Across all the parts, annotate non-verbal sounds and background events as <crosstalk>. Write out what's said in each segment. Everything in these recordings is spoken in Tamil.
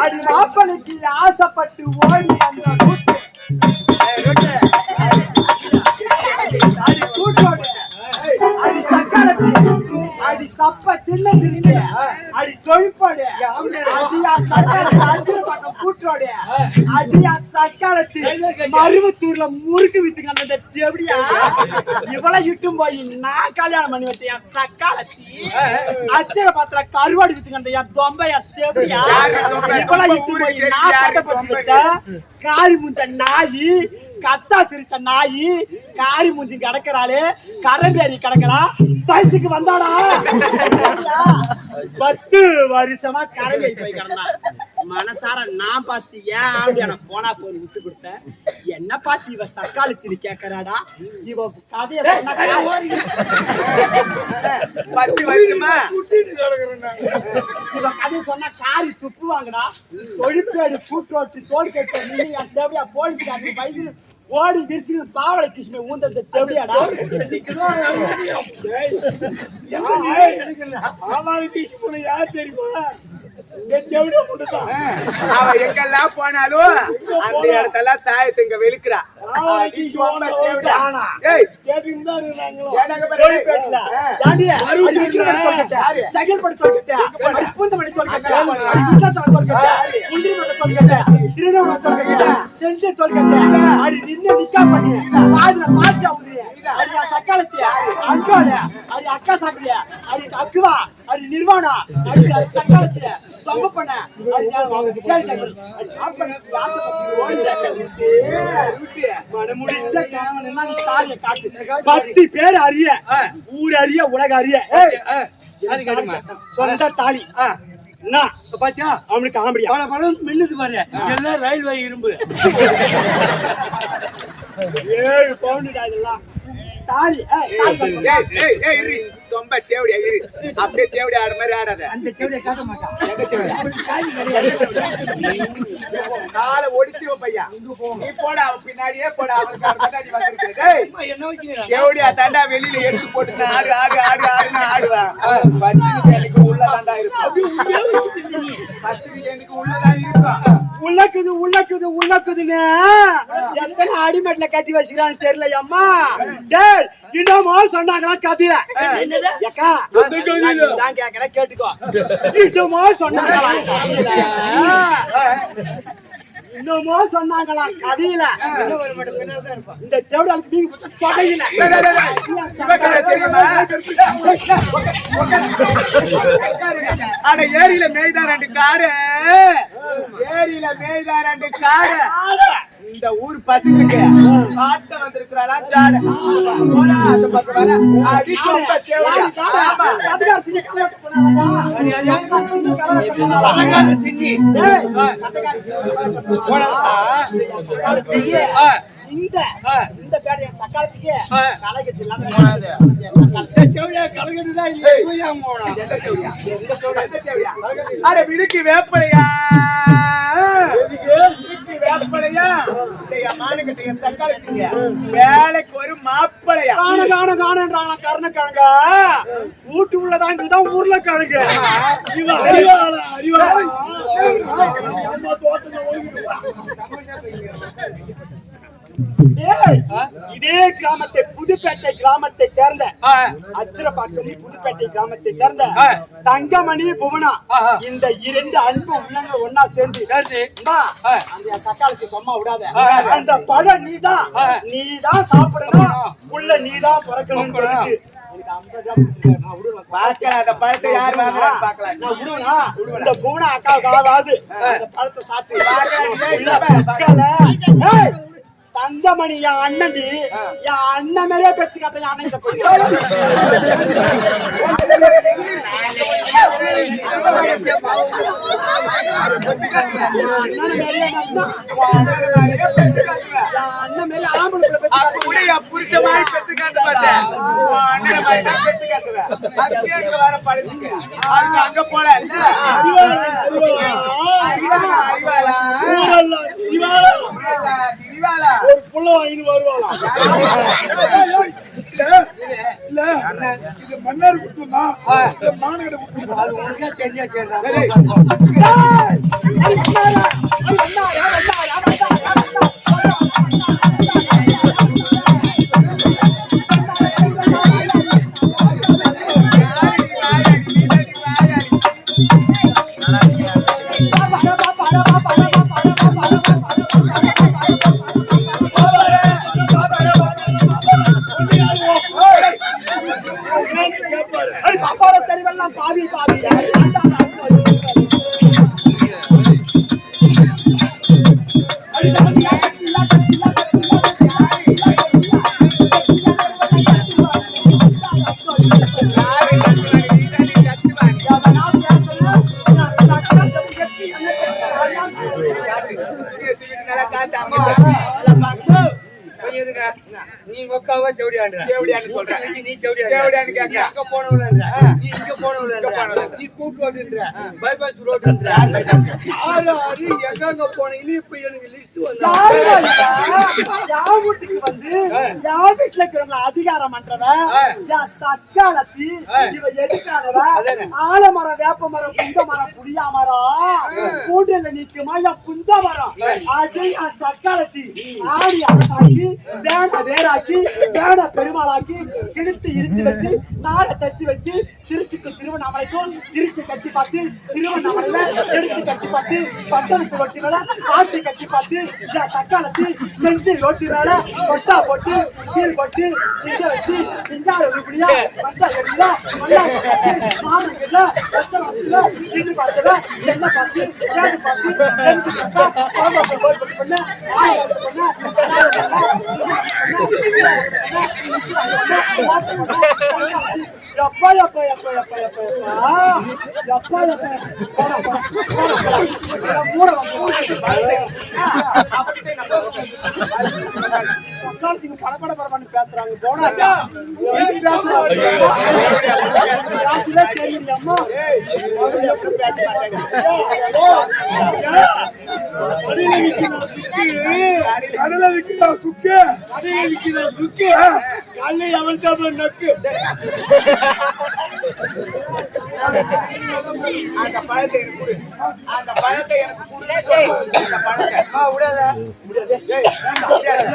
அது மாப்பிளைக்கு ஆசைப்பட்டு ஓடி அது கூட்டு. கூட்டோடு. அது சக்காலத்து. சப்ப சின்ன சின்ன தொழிற்போடு. அடியா சக்காலத்து அஞ்சு பக்கம் கூட்டோடு. அடியா சக்காலத்து. மருவத்தூர்ல முறுக்கு வித்துங்க அந்த தேவடியா இவளை இட்டும் போய் நான் கல்யாணம் பண்ணி வச்சேன் என் சக்காலத்தி அச்சர பாத்திர கருவாடு வித்துங்க அந்த என் தொம்பை? இவளை இட்டும் போய் நான் பட்ட பத்தி காரி முஞ்ச நாயி கத்தா சிரிச்ச நாயி காரி மூஞ்சி கிடக்குறாளே கரம்பேரி கிடக்குறா வயசுக்கு வந்தாடா. பத்து வருஷமா கரம்பேரி போய் கிடந்தான். மனசார நான் பார்த்து ஏன் ஆம்பியான போனா போய் விட்டு கொடுத்தேன். என்ன பார்த்து இவ சக்காளி திரி கேக்குறாடா? இவ கதைய பத்து வருஷமா. இவ கதைய சொன்னா காரி துப்புவாங்கடா. தொழிற்பேடு கூட்டோட்டு தோல் கட்ட நின்று என் தேவையா போலீஸ்காரங்க பைக்கு ஓடி விரிச்சு பாவடை கிருஷ்ண ஊந்தத்தை தேவையாடா? அவ எங்கெல்லாம் போனாலும் அந்த இடத்தெல்லாம் சாயத்தை இங்க வெளுக்குறா. செஞ்சி தோல்கட்ட, அடி நின்னு நிக்கா பண்ணி, பாதியில பாத்தி அவுளிய, அடி என் சக்காலத்தி, அங்கோட, அடி அக்கா சாப்பிடிய, அடி அக்குவா, அடி நிர்வாணா, அடி என் பத்து பேர் அறிய ஊர் அறிய உலக அறிய. சொந்த தாலி. என்ன? பாத்தியா? அவனுக்கு ஆம்படியா பல பழம் மின்னுது பாரு எல்லாம் ரயில்வே இரும்பு. ஏழு பவுண்டுடா இதெல்லாம். தாலி. ரொம்ப தேவடியா இரு. அப்படியே தேவடி ஆடுற மாதிரி ஆடாத. அந்த தேவையை காட்ட மாட்டான். காலை ஒடிச்சிருவ பையா. நீ போடா அவன் பின்னாடியே போடா அவனுக்கு அவன் பின்னாடி வந்திருக்கு தேவடியா தாண்டா வெளியில எடுத்து போட்டு ஆடு ஆடு ஆடு ஆடுன்னு ஆடுவேன். பத்திரிக்கை எனக்கு உள்ளதாண்டா இருக்கும் பத்திரிக்கை எனக்கு உள்ளதான் இருக்கும் உள்ளக்குதுன்னு எத்தனை அடிமேட்ல கட்டி வச்சுக்கிறான்னு தெரியல அம்மா டேய் இன்னமோ சொன்னாங்களா கதைய ஏக்கா நான் கேக்குறேன் கேட்டுக்கோ. இன்னமோ சொன்னாங்களா கதையில. இன்னமோ சொன்னாங்களா கதையில இந்த தேவடாளுக்கு நீங்க தொகையில. ஏரியில மேய்தா ரெண்டு காடு. ஏரியில மேய்தா ரெண்டு காடு. இந்த ஊர் பசங்களுக்கு காட்ட வந்திருக்கிறாளா? ஜாடு. போடா, அந்த பக்கம் வர. தேவடியா. ஆமா. பணக்கார சின்னி. இந்த இந்த பேடைய சக்காலத்துக்கு கலைக்கட்டு தேவையா? கலக்கிறதுதான் இல்லை போனா. எந்த தேவடியா? எந்த தேவடியா? எந்த தேவடியா? அட விடுக்கு வேப்பலையா விடுக்கு வேப்பலையா டேய், மானுக்கிட்ட என் சக்காலத்துக்கு வேலைக்கு ஒரு மாப்பிளையா காண காண காணன்றாங்க கருணக்கிழங்க வீட்டு உள்ளதான் இதுதான் உருளைக்கிழங்கு அறிவாளா இதே கிராமத்தை புதுப்பேட்டை கிராமத்தை சேர்ந்த அச்சிரப்பாக்கம் புதுப்பேட்டை கிராமத்தை சேர்ந்த தங்கமணி புவனா. இந்த இரண்டு அன்பு உள்ளங்கள் ஒன்னா சேர்ந்து அந்த சக்காலுக்கு சும்மா விடாத. அந்த பழம் நீதான். நீதான் சாப்பிடணும். உள்ள நீதான் பிறக்கணும். அந்த பழத்தை யார் வாங்குறான்னு? இந்த பூனை அக்காவுக்கு ஆகாது. அந்த பழத்தை சாப்பிட்டு தங்கமணி என் அண்ணன்டி என் அண்ணன் மாதிரியே பெத்து கட்ட என் அண்ணன் அண்ணன் நான் என் அண்ணன் மாதிரி பெத்து அப்ப கூட என் புரிச்ச மாதிரி பெத்து காட்ட மாட்டேன். உன் அண்ணனை மாதிரி தான் பெத்து காட்டுவேன். அதுக்கே இங்க வர பழத்துக்கு. அதுக்கு அங்க போல பொருளை வாங்கிட்டு வருவாளா? இது மன்னர் குட்டும் தான் மாநகர குட்டும் நீ மொக்காவா ஜவுடியாண்டு ஜவுடியாண்டு சொல்ற. நீ ஜவுடியாண்டு கேக்குற அங்க போனவளன்ற? நீ இங்க போனவளன்ற. நீ கூட்டு ரோடுன்ற பைபாஸ் ரோடுன்ற. ஆறு ஆறு எங்க போனீங்களே இப்ப எனக்கு <laughs> வீட்டுக்கு வந்து யார் வீட்டுல இருக்கிறவங்க அதிகாரம் பண்றவ? சக்காலத்தி இவ எதுக்கானவ? ஆலமரம் வேப்ப மரம் புந்த மரம் புளியா மரம். கூண்டில நிக்குமா? என் புந்த மரம். அது என் சக்காலத்தி ஆடி அரசாக்கி வேண வேறாக்கி வேண பெருமாளாக்கி கிழித்து இழுத்து வச்சு நாரை தச்சு வச்சு திருச்சிக்கு திருவண்ணாமலைக்கும் திருச்சி கட்டி பார்த்து திருவண்ணாமலையில எடுத்து கட்டி பார்த்து பட்டணத்து மேல ஆட்டி கட்டி பார்த்து தக்காளத்தில் செஞ்சு ரோட்டினால பொட்டா போட்டு போட்டு சிங்க வச்சு என்ன பண்ண எப்பா எப்பா எப்பா எப்பா எப்பா எப்பா? எப்பா படப்பட பேசுறாங்க. போனா பேசுறாங்க தெரியலையம்மா விக்கிறா சுக்கு. விக்கிறா சுக்கு. கல்லை அவன் நக்கு. அந்த பழத்தை எனக்கு கொடு. அந்த பழத்தை எனக்கு கொடு. அந்த பழத்தை. ஆ, விடாத. ஏய், வேண்டாம், முடியாது.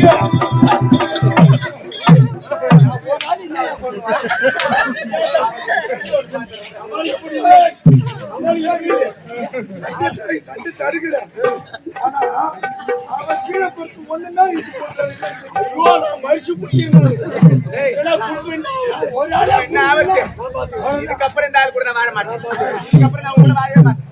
<laughs> இதுக்கப்புறம் இந்த ஆள் கூட நான் வாழ மாட்டேன். இதுக்கப்புறம் நான் உங்களை வாழவே மாட்டேன்.